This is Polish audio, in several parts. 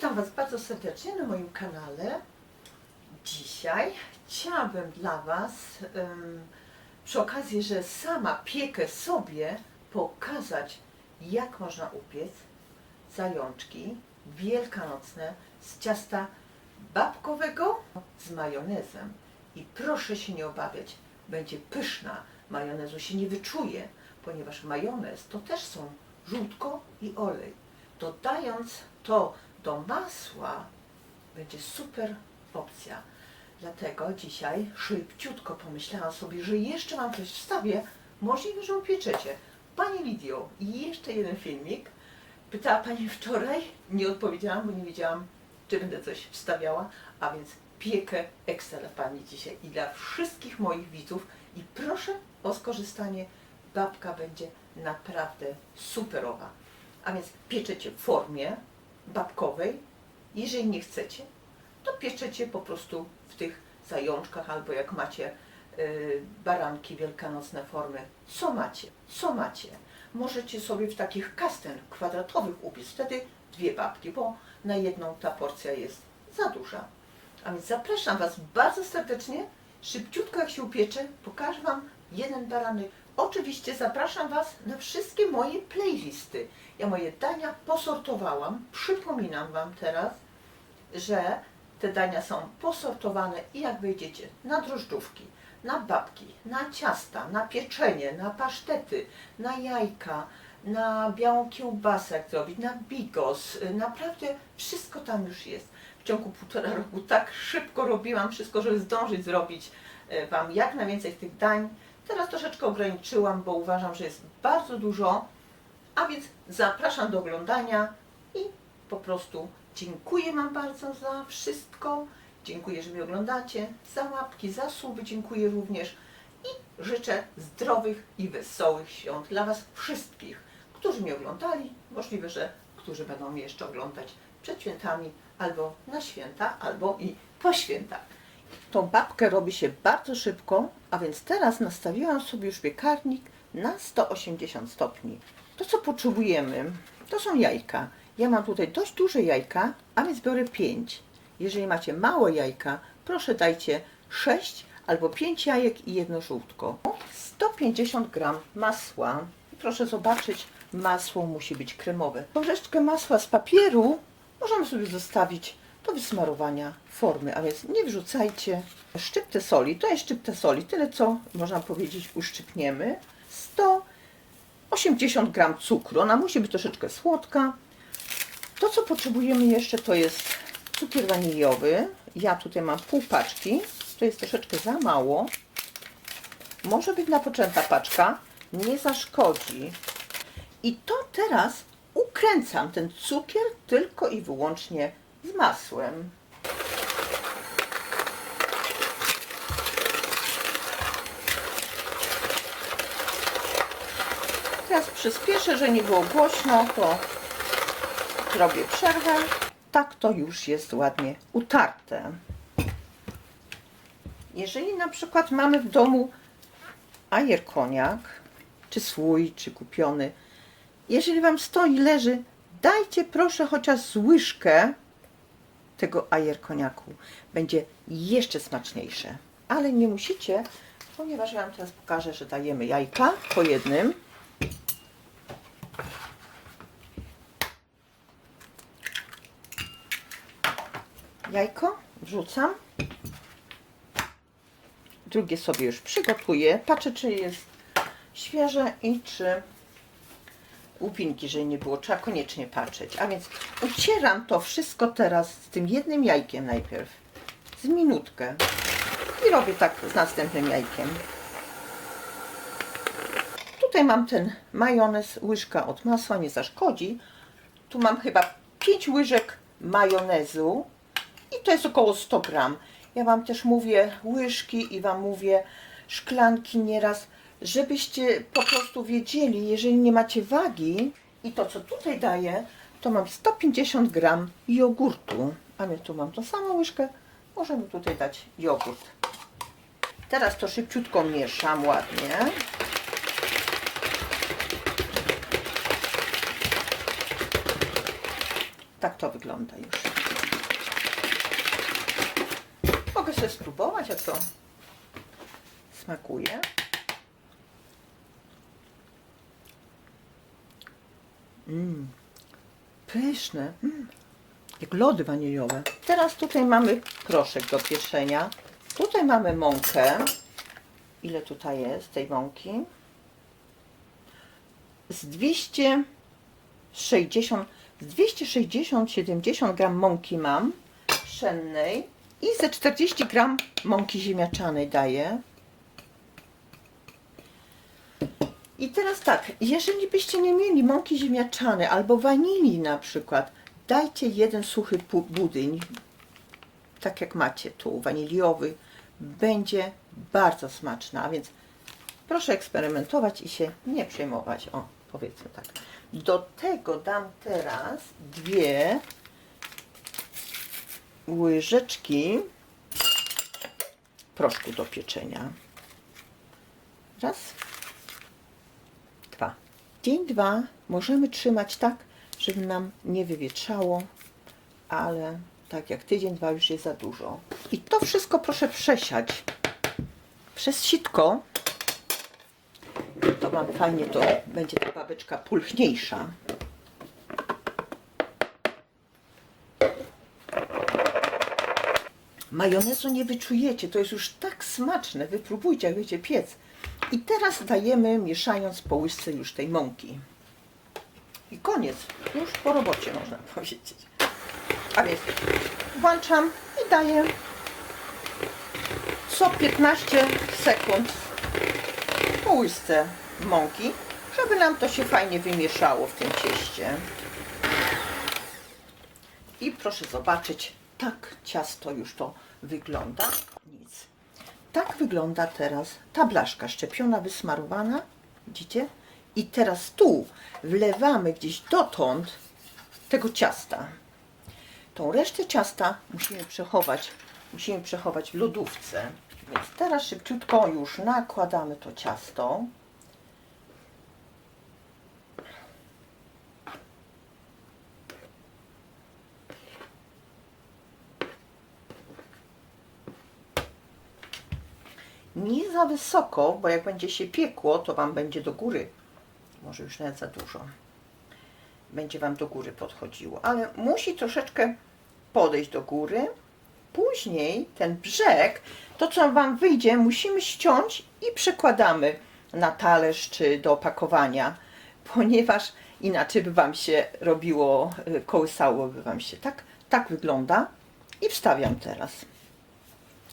Witam Was bardzo serdecznie na moim kanale. Dzisiaj chciałabym dla Was, em, przy okazji, że sama piekę sobie, pokazać, jak można upiec zajączki wielkanocne z ciasta babkowego z majonezem. I proszę się nie obawiać, będzie pyszna. Majonezu się nie wyczuje, ponieważ majonez to też są żółtko i olej. Dodając to do masła, będzie super opcja. Dlatego dzisiaj szybciutko pomyślałam sobie, że jeszcze Wam coś wstawię. Możliwe, że upieczecie. Pani Lidio, jeszcze jeden filmik. Pytała Pani wczoraj, nie odpowiedziałam, bo nie wiedziałam, czy będę coś wstawiała, a więc piekę ekstra dla Pani dzisiaj i dla wszystkich moich widzów. I proszę o skorzystanie, babka będzie naprawdę superowa. A więc pieczecie w formie babkowej. Jeżeli nie chcecie, to pieczecie po prostu w tych zajączkach albo jak macie y, baranki wielkanocne formy. Co macie? Co macie? Możecie sobie w takich kasten kwadratowych upiec. Wtedy dwie babki, bo na jedną ta porcja jest za duża. A więc zapraszam Was bardzo serdecznie. Szybciutko jak się upiecze, pokażę Wam jeden baranek. Oczywiście zapraszam Was na wszystkie moje playlisty. Ja moje dania posortowałam. Przypominam Wam teraz, że te dania są posortowane i jak wejdziecie na drożdżówki, na babki, na ciasta, na pieczenie, na pasztety, na jajka, na białą kiełbasę, jak zrobić, na bigos. Naprawdę wszystko tam już jest. W ciągu półtora roku tak szybko robiłam wszystko, żeby zdążyć zrobić e, Wam jak najwięcej tych dań. Teraz troszeczkę ograniczyłam, bo uważam, że jest bardzo dużo. A więc zapraszam do oglądania i po prostu dziękuję Wam bardzo za wszystko. Dziękuję, że mnie oglądacie, za łapki, za suby, dziękuję również i życzę zdrowych i wesołych świąt dla Was wszystkich, którzy mnie oglądali, możliwe, że którzy będą mnie jeszcze oglądać przed świętami, albo na święta, albo i po świętach. Tą babkę robi się bardzo szybko, a więc teraz nastawiłam sobie już piekarnik na 180 stopni. To co potrzebujemy, to są jajka. Ja mam tutaj dość duże jajka, a więc biorę 5. Jeżeli macie małe jajka, proszę dajcie 6 albo 5 jajek i jedno żółtko. 150 gram masła. Proszę zobaczyć, masło musi być kremowe. Troszeczkę masła z papieru możemy sobie zostawić do wysmarowania formy, a więc nie wrzucajcie. Szczyptę soli, to jest szczypta soli, tyle co można powiedzieć uszczypniemy. 180 gram cukru, ona musi być troszeczkę słodka. To co potrzebujemy jeszcze to jest cukier waniliowy. Ja tutaj mam pół paczki, to jest troszeczkę za mało. Może być napoczęta paczka, nie zaszkodzi. I to teraz ukręcam ten cukier tylko i wyłącznie z masłem. Teraz przyspieszę, że nie było głośno, to zrobię przerwę. Tak to już jest ładnie utarte. Jeżeli na przykład mamy w domu ajer koniak, czy swój, czy kupiony, jeżeli Wam stoi, leży, dajcie proszę chociaż łyżkę tego ajer koniaku. Będzie jeszcze smaczniejsze. Ale nie musicie, ponieważ ja Wam teraz pokażę, że dajemy jajka po jednym. Jajko wrzucam. Drugie sobie już przygotuję. Patrzę, czy jest świeże i czy łupinki, że nie było. Trzeba koniecznie patrzeć. A więc ucieram to wszystko teraz z tym jednym jajkiem najpierw. Z minutkę. I robię tak z następnym jajkiem. Tutaj mam ten majonez, łyżka od masła, nie zaszkodzi. Tu mam chyba 5 łyżek majonezu i to jest około 100 gram. Ja Wam też mówię łyżki i Wam mówię szklanki nieraz, żebyście po prostu wiedzieli, jeżeli nie macie wagi i to, co tutaj daję, to mam 150 gram jogurtu. A więc tu mam tą samą łyżkę, możemy tutaj dać jogurt. Teraz to szybciutko mieszam ładnie. Tak to wygląda już. Mogę sobie spróbować, jak to smakuje. Mmm, pyszne. Mm, jak lody waniliowe. Teraz tutaj mamy proszek do pieczenia. Tutaj mamy mąkę. Ile tutaj jest tej mąki? Z 260, z 260-70 gram mąki mam pszennej i ze 40 gram mąki ziemniaczanej daję. I teraz tak, jeżeli byście nie mieli mąki ziemniaczanej albo wanilii na przykład, dajcie jeden suchy budyń, tak jak macie tu, waniliowy, będzie bardzo smaczna, a więc proszę eksperymentować i się nie przejmować. O, powiedzmy tak. Do tego dam teraz dwie łyżeczki proszku do pieczenia. Raz. Dzień dwa możemy trzymać tak, żeby nam nie wywietrzało, ale tak jak tydzień, dwa już jest za dużo. I to wszystko proszę przesiać przez sitko. To mam fajnie, to będzie ta babeczka pulchniejsza. Majonezu nie wyczujecie, to jest już tak smaczne. Wypróbujcie, jak wiecie piec. I teraz dajemy, mieszając po łyżce już tej mąki. I koniec. Już po robocie można powiedzieć. A więc włączam i daję co 15 sekund po łyżce mąki, żeby nam to się fajnie wymieszało w tym cieście. I proszę zobaczyć, tak ciasto już to wygląda. Nic. Tak wygląda teraz ta blaszka szczepiona, wysmarowana. Widzicie? I teraz tu wlewamy gdzieś dotąd tego ciasta. Tą resztę ciasta musimy przechować, musimy przechować w lodówce. Więc teraz szybciutko już nakładamy to ciasto. Nie za wysoko, bo jak będzie się piekło, to Wam będzie do góry. Może już nawet za dużo. Będzie Wam do góry podchodziło, ale musi troszeczkę podejść do góry. Później ten brzeg, to co Wam wyjdzie, musimy ściąć i przekładamy na talerz czy do opakowania, ponieważ inaczej by Wam się robiło, y, kołysałoby Wam się. Tak, tak wygląda. I wstawiam teraz.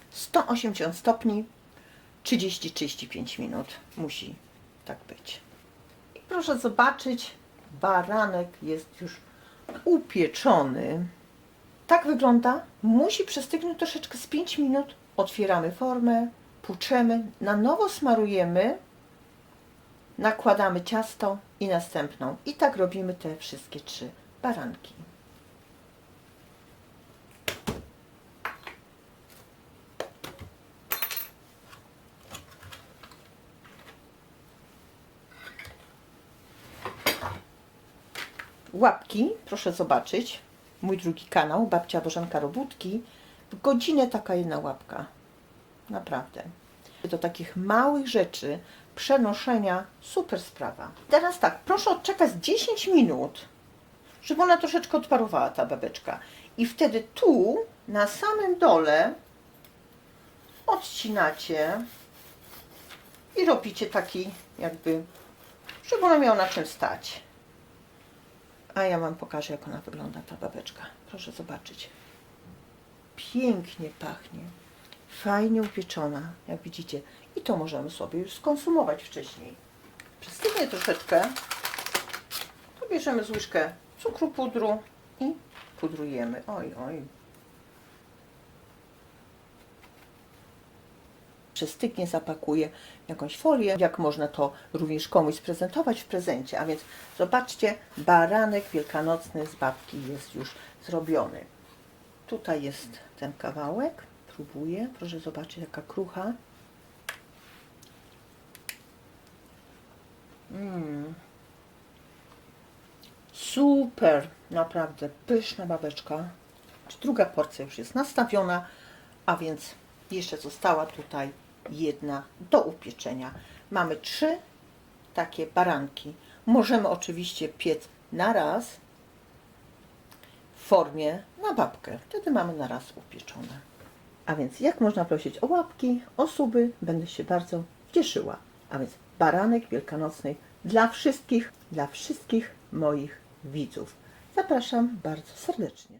180 stopni, 30-35 minut. Musi tak być. I proszę zobaczyć, baranek jest już upieczony. Tak wygląda. Musi przestygnąć troszeczkę z 5 minut. Otwieramy formę, płuczemy, na nowo smarujemy, nakładamy ciasto i następną. I tak robimy te wszystkie trzy baranki. Łapki, proszę zobaczyć, mój drugi kanał, Babcia Bożenka Robótki, w godzinę taka jedna łapka. Naprawdę. Do takich małych rzeczy, przenoszenia, super sprawa. Teraz tak, proszę odczekać 10 minut, żeby ona troszeczkę odparowała, ta babeczka. I wtedy tu, na samym dole, odcinacie i robicie taki jakby, żeby ona miała na czym stać. A ja Wam pokażę, jak ona wygląda, ta babeczka. Proszę zobaczyć. Pięknie pachnie. Fajnie upieczona, jak widzicie. I to możemy sobie już skonsumować wcześniej. Przystygnie troszeczkę. To bierzemy z łyżkę cukru pudru i pudrujemy. Oj, oj. Przestygnie, zapakuję w jakąś folię, jak można to również komuś sprezentować w prezencie. A więc zobaczcie, baranek wielkanocny z babki jest już zrobiony. Tutaj jest ten kawałek, próbuję, proszę zobaczyć jaka krucha. Mm. Super, naprawdę pyszna babeczka. Druga porcja już jest nastawiona, a więc Jeszcze została tutaj jedna do upieczenia. Mamy trzy takie baranki. Możemy oczywiście piec na raz w formie na babkę. Wtedy mamy na raz upieczone. A więc jak można prosić o łapki, o suby, będę się bardzo cieszyła. A więc baranek wielkanocny dla wszystkich, dla wszystkich moich widzów. Zapraszam bardzo serdecznie.